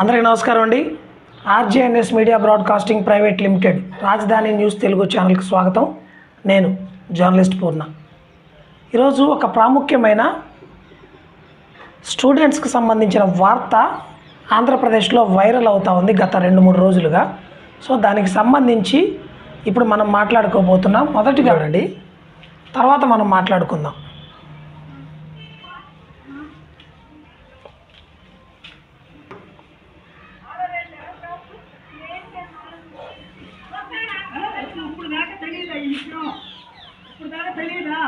అందరికీ నమస్కారం అండి. RJNS media broadcasting private limited Rajdhani news Telugu ఛానల్కి స్వాగతం. నేను జర్నలిస్ట్ పూర్ణ. ఈరోజు ఒక ప్రాముఖ్యమైన స్టూడెంట్స్కి సంబంధించిన వార్త ఆంధ్రప్రదేశ్లో వైరల్ అవుతా ఉంది గత రెండు మూడు రోజులుగా. సో దానికి సంబంధించి ఇప్పుడు మనం మాట్లాడుకోబోతున్నాం. మొదటిగా అండి తర్వాత మనం మాట్లాడుకుందాం. தெரியுதா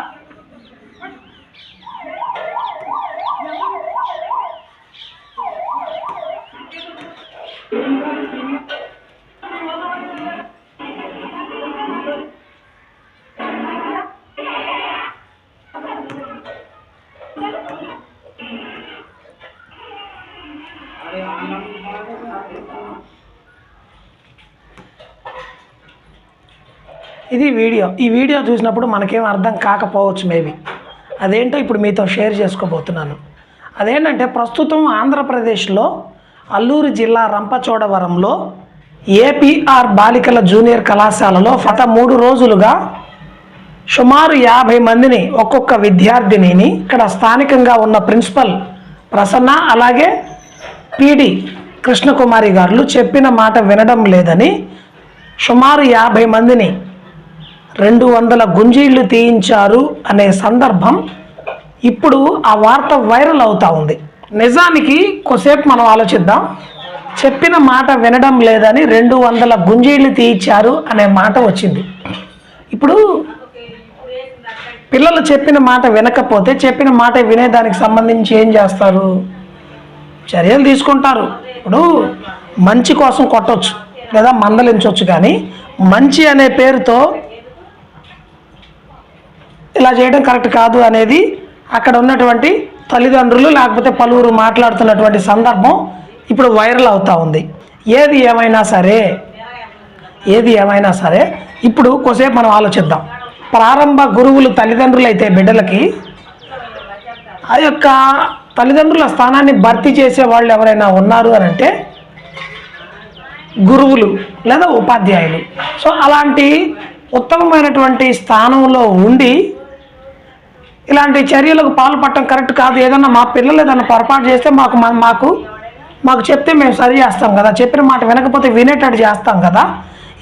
Thank you. ఇది వీడియో. ఈ వీడియో చూసినప్పుడు మనకేం అర్థం కాకపోవచ్చు మేబీ. అదేంటో ఇప్పుడు మీతో షేర్ చేసుకోబోతున్నాను. అదేంటంటే ప్రస్తుతం ఆంధ్రప్రదేశ్లో అల్లూరు జిల్లా రంపచోడవరంలో ఏపీఆర్ బాలికల జూనియర్ కళాశాలలో గత మూడు రోజులుగా సుమారు యాభై మందిని ఒక్కొక్క విద్యార్థినిని ఇక్కడ స్థానికంగా ఉన్న ప్రిన్సిపల్ ప్రసన్న అలాగే పీడి కృష్ణకుమారి గారు చెప్పిన మాట వినడం లేదని సుమారు యాభై మందిని రెండు వందల గుంజీళ్ళు తీయించారు అనే సందర్భం ఇప్పుడు ఆ వార్త వైరల్ అవుతా ఉంది. నిజానికి కొద్దిసేపు మనం ఆలోచిద్దాం. చెప్పిన మాట వినడం లేదని రెండు వందల గుంజీళ్ళు తీయించారు అనే మాట వచ్చింది. ఇప్పుడు పిల్లలు చెప్పిన మాట వినకపోతే చెప్పిన మాట వినేదానికి సంబంధించి ఏం చేస్తారు? చర్యలు తీసుకుంటారు. ఇప్పుడు మంచి కోసం కొట్టచ్చు లేదా మందలించవచ్చు కానీ మంచి అనే పేరుతో ఇలా చేయడం కరెక్ట్ కాదు అనేది అక్కడ ఉన్నటువంటి తల్లిదండ్రులు లేకపోతే పలువురు మాట్లాడుతున్నటువంటి సందర్భం ఇప్పుడు వైరల్ అవుతూ ఉంది. ఏది ఏమైనా సరే ఏది ఏమైనా సరే ఇప్పుడు కొసేపు మనం ఆలోచిద్దాం. ప్రారంభ గురువులు తల్లిదండ్రులు అయితే బిడ్డలకి ఆ యొక్క తల్లిదండ్రుల స్థానాన్ని భర్తీ చేసే వాళ్ళు ఎవరైనా ఉన్నారు అని అంటే గురువులు లేదా ఉపాధ్యాయులు. సో అలాంటి ఉత్తమమైనటువంటి స్థానంలో ఉండి ఇలాంటి చర్యలకు పాల్పడటం కరెక్ట్ కాదు. ఏదన్నా మా పిల్లలు ఏదన్నా పొరపాటు చేస్తే మాకు మాకు మాకు చెప్తే మేము సరి చేస్తాం కదా. చెప్పిన మాట వినకపోతే వినేటట్టు చేస్తాం కదా.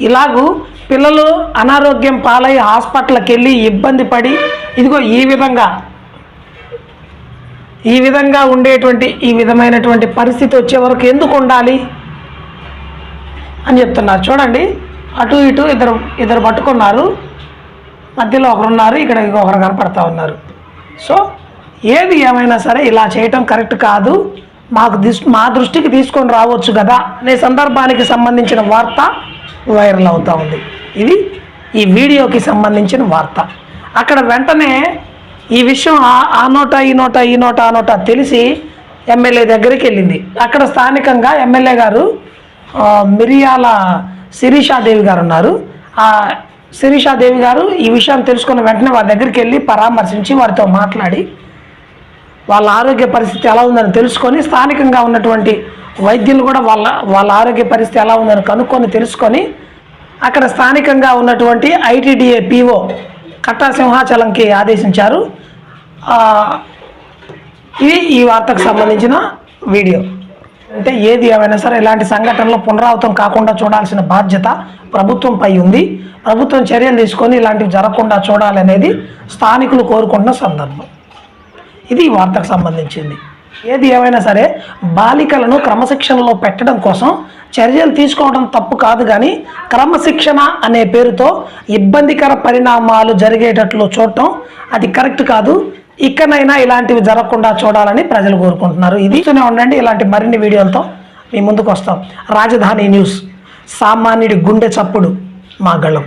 ఇలాగూ పిల్లలు అనారోగ్యం పాలై హాస్పిటల్కి వెళ్ళి ఇబ్బంది పడి ఇదిగో ఈ విధంగా ఈ విధంగా ఉండేటువంటి ఈ విధమైనటువంటి పరిస్థితి వచ్చే వరకు ఎందుకు ఉండాలి అని చెప్తున్నారు. చూడండి అటు ఇటు ఇద్దరు ఇద్దరు పట్టుకున్నారు. మధ్యలో ఒకరున్నారు ఇక్కడ ఇంకొకరు కనపడతా ఉన్నారు. సో ఏది ఏమైనా సరే ఇలా చేయటం కరెక్ట్ కాదు. మాకు మా దృష్టికి తీసుకొని రావచ్చు కదా అనే సందర్భానికి సంబంధించిన వార్త వైరల్ అవుతా ఉంది. ఇది ఈ వీడియోకి సంబంధించిన వార్త. అక్కడ వెంటనే ఈ విషయం ఆ- నోట ఈ నోట ఈ నోట ఆ నోట తెలిసి ఎమ్మెల్యే దగ్గరికి వెళ్ళింది. అక్కడ స్థానికంగా ఎమ్మెల్యే గారు మిరియాల శిరీషాదేవి గారు ఉన్నారు. శిరీషాదేవి గారు ఈ విషయం తెలుసుకున్న వెంటనే వారి దగ్గరికి వెళ్ళి పరామర్శించి వారితో మాట్లాడి వాళ్ళ ఆరోగ్య పరిస్థితి ఎలా ఉందని తెలుసుకొని స్థానికంగా ఉన్నటువంటి వైద్యులు కూడా వాళ్ళ వాళ్ళ ఆరోగ్య పరిస్థితి ఎలా ఉందని కనుక్కొని తెలుసుకొని అక్కడ స్థానికంగా ఉన్నటువంటి ఐటీడీఏ పీఓ కట్టా సింహాచలంకి ఆదేశించారు. ఇది ఈ వార్తకు సంబంధించిన వీడియో. అంటే ఏది ఏమైనా సరే ఇలాంటి సంఘటనలు పునరావృతం కాకుండా చూడాల్సిన బాధ్యత ప్రభుత్వంపై ఉంది. ప్రభుత్వం చర్యలు తీసుకొని ఇలాంటివి జరగకుండా చూడాలనేది స్థానికులు కోరుకుంటున్న సందర్భం. ఇది వార్తకు సంబంధించింది. ఏది ఏమైనా సరే బాలికలను క్రమశిక్షణలో పెట్టడం కోసం చర్యలు తీసుకోవడం తప్పు కాదు కానీ క్రమశిక్షణ అనే పేరుతో ఇబ్బందికర పరిణామాలు జరిగేటట్లు చూడటం అది కరెక్ట్ కాదు. ఇక్కడనైనా ఇలాంటివి జరగకుండా చూడాలని ప్రజలు కోరుకుంటున్నారు. ఇది చూనే ఉండండి. ఇలాంటి మరిన్ని వీడియోలతో మీ ముందుకు వస్తాం. రాజధాని న్యూస్. సామాన్యుడి గుండె చప్పుడు మా గళం.